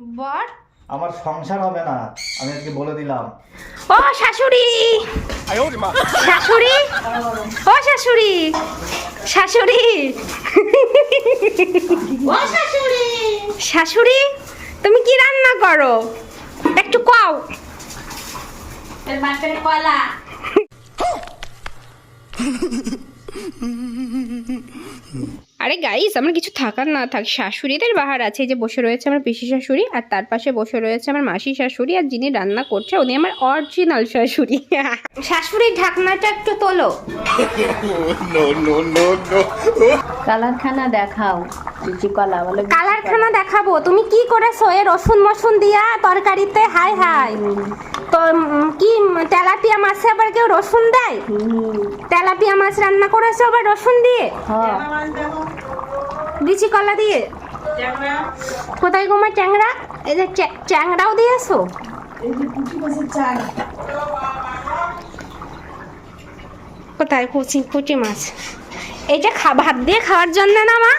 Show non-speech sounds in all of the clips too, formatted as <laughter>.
বর? আমার সংসার হবে না আমি আজকে বলে দিলাম। ও শাশুড়ি! শাশুড়ি? ও শাশুড়ি! শাশুড়ি! ও শাশুড়ি! শাশুড়ি তুমি কি রান্না করো? একটু কও। কলা। <laughs> আরে গাইস আমার কিছু থাকার না থাক। শাশুড়িদের বাহার আছে যে বসে রয়েছে আমার পিসি শাশুড়ি আর তার পাশে বসে রয়েছে আমার মাসি শাশুড়ি আর যিনি রান্না করছে উনি আমার অরিজিনাল শাশুড়ি। <laughs> শাশুড়ির ঢাকনাটা একটু তোলো। কালারখানা দেখাও লুচি কলা বলে কালারখানা দেখাবো। তুমি কি করেছ? এ রসুন মসুন দিয়া তরকারিতে? হাই হাই। তো কি তেলাপিয়া মাছে আবার কেউ রসুন দেয়? তেলাপিয়া মাছ রান্না করেছ আবার রসুন দিয়ে? হ্যাঁ। লিচি কলা দিয়ে। কোথায় গোমা ট্যাংরা? এই যে ট্যা- ট্যাংরাও দিয়েছ? কোথায় কুচি কুচি মাছ? এটা খা ভাত দিয়ে খাওয়ার জন্য না মা?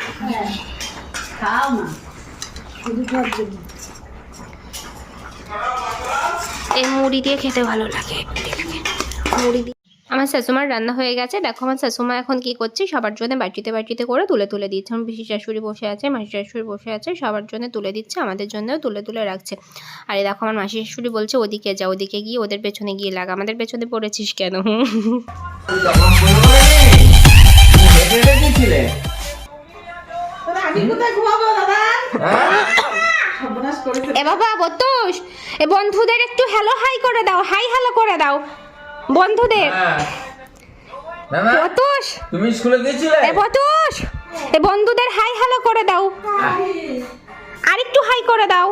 এই মুড়ি দিয়ে খেতে ভালো লাগে মুড়ি দিয়ে আমার শাশুমার রান্না হয়ে গেছে। দেখো আমার শাশুমা এখন কি করছে? সবার জন্য বাটিতে বাটিতে করে তুলে তুলে দিচ্ছে। আমার পিসি শাশুড়ি বসে আছে মাসি শাশুড়ি বসে আছে সবার জন্য তুলে দিচ্ছে আমাদের জন্যও তুলে তুলে রাখছে। আর এই দেখো আমার মাসি শাশুড়ি বলছে ওদিকে যা ওদিকে গিয়ে ওদের পেছনে গিয়ে লাগা। আমাদের পেছনে পড়েছিস কেন? হেঁটে এ বাবা বতুস এ বন্ধুদের একটু হ্যালো হাই করে দাও। হাই হ্যালো করে দাও। বন্ধুদের। তুমি স্কুলে গেছিলে এ বতুস এ বন্ধুদের হাই হ্যালো করে দাও। আরেকটু হাই করে দাও।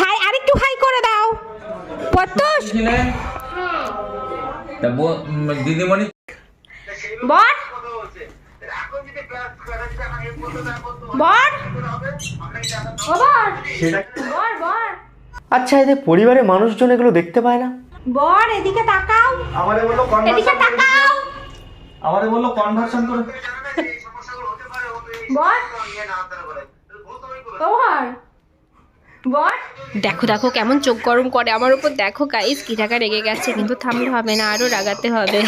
হাই আরেকটু হাই করে দাও। তা দিদিমণি বর। আচ্ছা এদের পরিবারের মানুষজন এগুলো দেখতে পায় না? বর এদিকে তাকাও। আমারে বলল এদিকে তাকাও। আমারে বলল কনভার্সন করে। বর। ও বর। বর। দেখো দেখো কেমন চোখ গরম করে। আমার উপর দেখো গাইস কি টাকা রেগে গেছে। কিন্তু থামলে হবে না আরও রাগাতে হবে।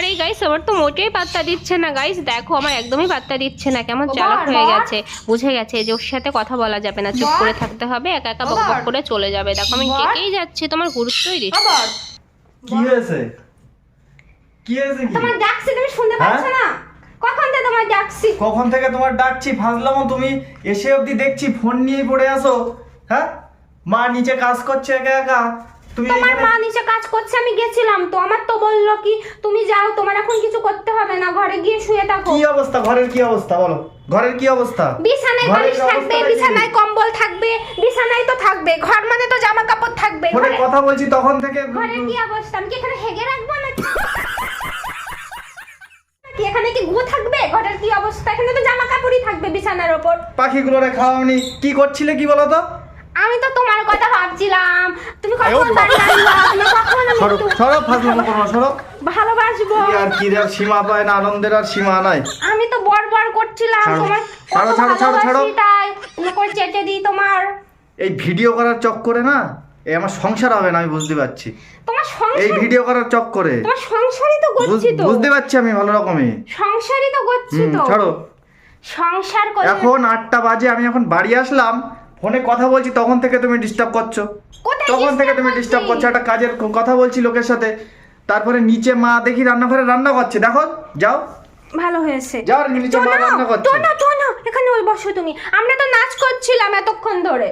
আরে গাইস আমার তো মোটেই পাত্তা দিচ্ছে না। গাইস দেখো আমার একদমই পাত্তা দিচ্ছে না। কেমন চালাক হয়ে গেছে। বুঝে গেছে যে ওর সাথে কথা বলা যাবে না। চুপ করে থাকতে হবে একা একা বক বক করে চলে যাবে। দেখো আমি ডেকেই যাচ্ছি তোমার গুরুত্বই দিচ্ছি। কি হয়েছে? কি হয়েছে কি? তোমার ডাকছি তুমি শুনতে হ্যাঁ? পাচ্ছ না? কখন থেকে তোমার ডাকছি? কখন থেকে তোমার ডাকছি? ফাজলামো তুমি। এসে অবধি দেখছি ফোন নিয়ে পড়ে আসো হ্যাঁ? মা নিচে কাজ করছে একা একা। তোমার মা নিচে কাজ করছে আমি গেছিলাম তো। আমার তো বলল কি তুমি যাও তোমার এখন কিছু করতে হবে না ঘরে গিয়ে শুয়ে থাকো। কি অবস্থা? ঘরের কি অবস্থা বলো? ঘরের কি অবস্থা? বিছানায় বালিশ থাকবে বিছানায় কম্বল থাকবে বিছানায় তো থাকবে ঘর মানে তো জামা কাপড় থাকবে ঘরে- কথা বলছি তখন থেকে ঘরের কি অবস্থা? আমি কি এখানে হেগে রাখব নাকি? কি এখানে কি গু থাকবে? ঘরের কি অবস্থা? এখানে তো জামা কাপড়ই থাকবে বিছানার ওপর। পাখিগুলোরে খাওয়াওনি। কি করছিলে কি বলো তো আমি তো তোমার কথা ভাবছিলাম। তুমি কখন <laughs> সরো সরো ফাজলামো করো সরো। ভালোবাসবো। আর কি আর সীমা পায় না আনন্দের আর সীমা নাই। আমি তো বড় বড় করছিলাম তোমার ছাড়ো, ছাড়ো, ছাড়ো, ছাড়ো। ভালোবাসি তাই তুমি করে চেটে দিই তোমার। এই ভিডিও করার চক্করে না এই আমার সংসার হবে না আমি বুঝতে পারছি। তোমার সংসার এই ভিডিও করার চক্করে তোমার সংসারই তো করছি তো বুঝতে পারছি আমি ভালো রকমই। সংসারই তো করছি তো ছাড়ো। সংসার করে এখন আটটা বাজে আমি এখন বাড়ি আসলাম। ফোনে কথা বলছি তখন থেকে তুমি ডিস্টার্ব করছ। তখন থেকে তুমি ডিস্টার্ব করছ? একটা কাজের কথা বলছি লোকের সাথে। তারপরে নিচে মা দেখি রান্নাঘরে রান্না করছে। দেখো যাও। ভালো হয়েছে। যাও নিচে মা রান্না করছে। শোনো শোনো এখানে ওই বসো তুমি। আমরা তো নাচ করছিলাম এতক্ষণ ধরে।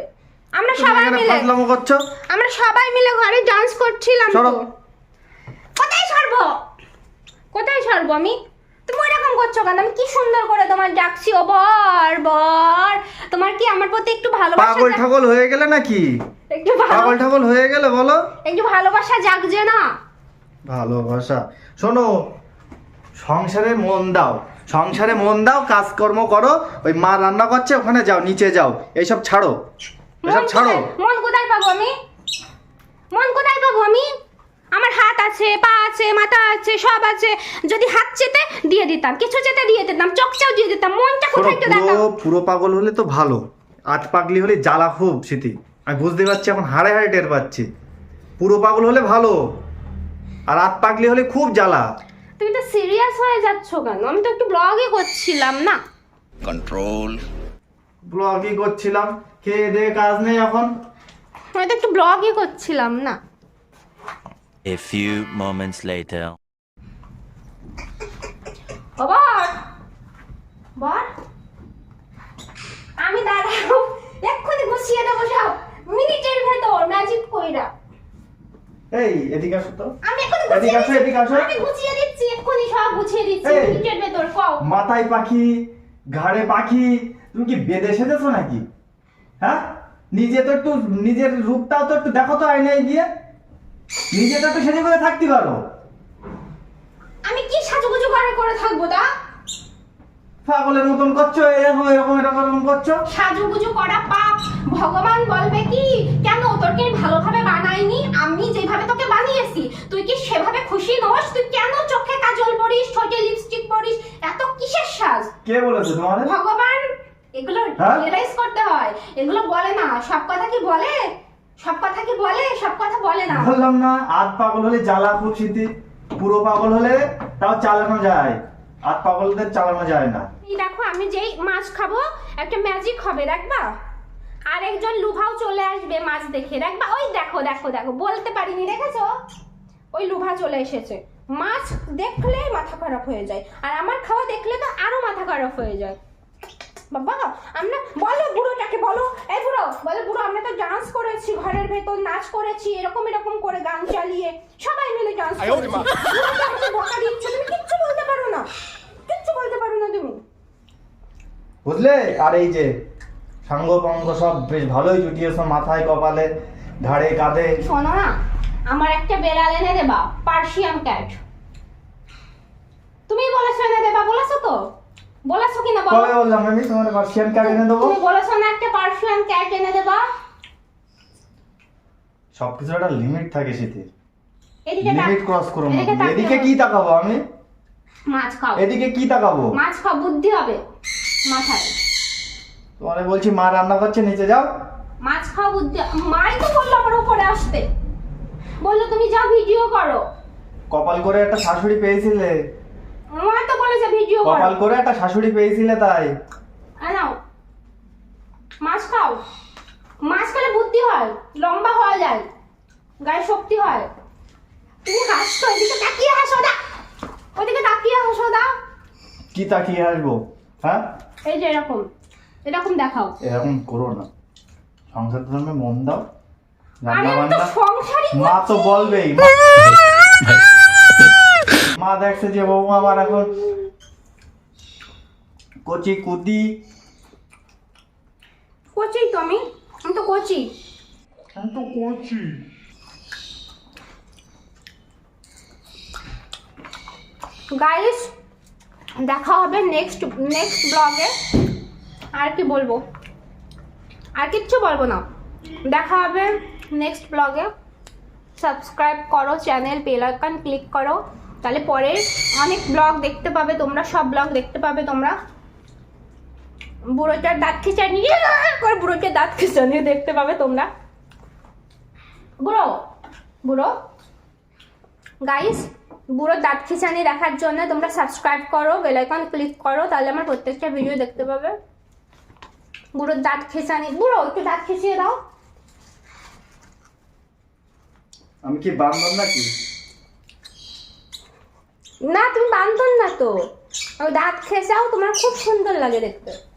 আমরা সবাই এখানে মিলে ফাজলামো করছ? আমরা সবাই মিলে ঘরে ডান্স করছিলাম। তো। কোথায় সরবো? কোথায় সরবো আমি? তুমি এরকম করছ কেন? আমি কি সুন্দর করে তোমার ডাকছি? ও বর বর। তোমার কি আমার প্রতি একটু ভালোবাসা পাগল ঠাগল হয়ে গেলে নাকি? একটু পাগল ঠাগল হয়ে গেলে বলো। একটু ভালোবাসা জাগছে না? ভালোবাসা। শোনো সংসারে মন দাও। সংসারে মন দাও কাজকর্ম করো। ওই মা রান্না করছে ওখানে যাও নিচে যাও। এইসব ছাড়ো। এসব ছাড়ো। মন কোথায় পাবো আমি? মন কোথায় পাবো আমি? আমার হাত আছে পা আছে মাথা আছে সব আছে। যদি হাত চেতে দিয়ে দিতাম। কিছু চেতে দিয়ে দিতাম চকচাও দিয়ে দিতাম মনটা কোথায় একটু পুরো পুরো পাগল হলে তো ভালো। আত পাগলি হলে জ্বালা খুব স্মৃতি। আমি বুঝতে পারছি এখন হাড়ে হাড়ে টের পাচ্ছি। পুরো পাগল হলে ভালো আর আত পাগলি হলে খুব জ্বালা। তুমি তো সিরিয়াস হয়ে যাচ্ছ কেন? আমি তো একটু ব্লগই করছিলাম না? কন্ট্রোল ব্লগই করছিলাম খেয়ে দিয়ে কাজ নেই এখন। আমি তো একটু ব্লগই করছিলাম না? A few moments later. ও বর! বর! আমি দাঁড়াও এক্ষুনি গুছিয়ে দেবো সব। মিনিটের ভেতর ম্যাজিক কইরা। এই এদিকে আসো তো। আমি এক্ষুনি এদিকে গুছিয়ে আসো, দিচ্ছি। এদিকে আসো। আমি গুছিয়ে দিচ্ছি এক্ষুনি সব গুছিয়ে দিচ্ছি। মিনিটের ভেতর কও। মাথায় পাখি ঘাড়ে পাখি তুমি কি বেঁধে সেজেছো নাকি? হ্যাঁ? নিজে তো একটু নিজের রূপটাও তো একটু দেখো তো আয়নায় গিয়ে। নিজে তো সেজে করে থাকতে পারো। আমি কি সাজুগুজু করে করে থাকব তা পাগলের মতন করছ এরকম এরকম এরকম এরকম করছ? সাজুগুজু করা পাপ। ভগবান বলবে কি কেন তোকে ভালোভাবে বানাইনি? আমি যেভাবে তোকে বানিয়েছি তুই কি সেভাবে খুশি নস? তুই কেন চোখে কাজল পরিস ঠোঁটে লিপস্টিক পরিস? এত কিসের সাজ? কে বলেছে তোমার ভগবান এগুলো হ্যাঁ? রিয়েলাইজ করতে হয়। এগুলো বলে না সব কথা কি বলে? সব কথা কি বলে? সব কথা বলে না। বললাম না আধ পাগল হলে জ্বালা খুব পুরো পাগল হলে তাও চালানো যায়। আধ পাগলদের চালানো যায় না। এই দেখো আমি যেই মাছ খাব একটা ম্যাজিক হবে দেখবা? আর একজন লুভাও চলে আসবে মাছ দেখে দেখবা? ওই দেখো দেখো দেখো বলতে পারিনি দেখেছ? ওই লুভা চলে এসেছে। মাছ দেখলে মাথা খারাপ হয়ে যায় আর আমার খাওয়া দেখলে তো আরও মাথা খারাপ হয়ে যায়। বাবা আমরা বলো বুড়োটাকে বলো। এই বুড়ো বলো বুড়ো আমরা তো ডান্স করেছি ঘরের ভেতর নাচ করেছি এরকম এরকম করে গান চালিয়ে সবাই মিলে ডান্স করেছি। বকা দিচ্ছ তুমি কিচ্ছু বলতে পারো না। কিচ্ছু বলতে পারো না তুমি। বুঝলে? আর এই যে সাঙ্গ পঙ্গ সব বেশ ভালোই জুটিয়েছো মাথায় কপালে ঘাড়ে কাঁধে। শোনো না আমার একটা বেড়াল এনে দেবা পার্সিয়ান ক্যাট। তুমি বলেছ এনে দেবা বলেছ তো? বলেছ কিনা বলো? কবে বললাম আমি তোমার পার্সিয়ান কার্ড এনে দেবো। তুমি বলেছ না একটা পার্সিয়ান ক্যাট এনে দেবা। সবকিছু একটা লিমিট থাকে শীতের এদিকে লিমিট ক্রস করো না। এদিকে বলো। কি তাকাবো আমি? মাছ খাও। এদিকে কি তাকাবো? মাছ খাও বুদ্ধি হবে। মাথায়। তোমার বলছি মা রান্না করছে নিচে যাও। মাছ খাও বুদ্ধি মাই তো বলল আমার উপরে আসতে। বলল তুমি যাও ভিডিও করো। কপাল করে একটা শাশুড়ি পেয়েছিলে। মা তো বলেছে ভিডিও করো। কপাল করে একটা শাশুড়ি পেয়েছিলে তাই। নাও। মাছ খাও। মাছ খেলে বুদ্ধি হয় লম্বা হওয়া যায় গায়ে শক্তি হয়। তুমি হাসছো এদিকে তাকিয়ে হাসো দা ওদিকে তাকিয়ে হাসো দা কি তাকিয়ে আসব হ্যাঁ? এই যে এরকম এরকম দেখাও। এরকম করো না। সংসার ধর্মে মন দাও। রান্না বান্না মা তো বলবেই। মা- দেখছে যে বৌমা আমার এখন কচি কুদি। কচি তো আমি আমি তো কচি। আমি তো কচি। গাইস দেখা হবে নেক্সট নেক্সট ব্লগে আর কি বলব? আর কিচ্ছু বলব না। দেখা হবে নেক্সট ব্লগে সাবস্ক্রাইব করো চ্যানেল বেল আইকন ক্লিক করো। তাহলে পরে অনেক ব্লগ দেখতে পাবে তোমরা, সব ব্লগ দেখতে পাবে তোমরা। বুড়োটার দাঁত খিচানি করে বুড়োটার দাঁত খিচানি দেখতে পাবে তোমরা। বুড়ো বুড়ো। গাইস বুড়ো দাঁত খিচানি দেখার জন্য তোমরা সাবস্ক্রাইব করো বেল আইকন ক্লিক করো, তাহলে আমার প্রত্যেকটা ভিডিও দেখতে পাবে। বুড়োর দাঁত খিচানি, বুড়ো, একটু দাঁত খিচিয়ে দাও। আমি কি বান্ধব নাকি? না তুমি বান্ধন না তো। দাঁত খেয়ে যাও তোমার খুব সুন্দর লাগে দেখতে।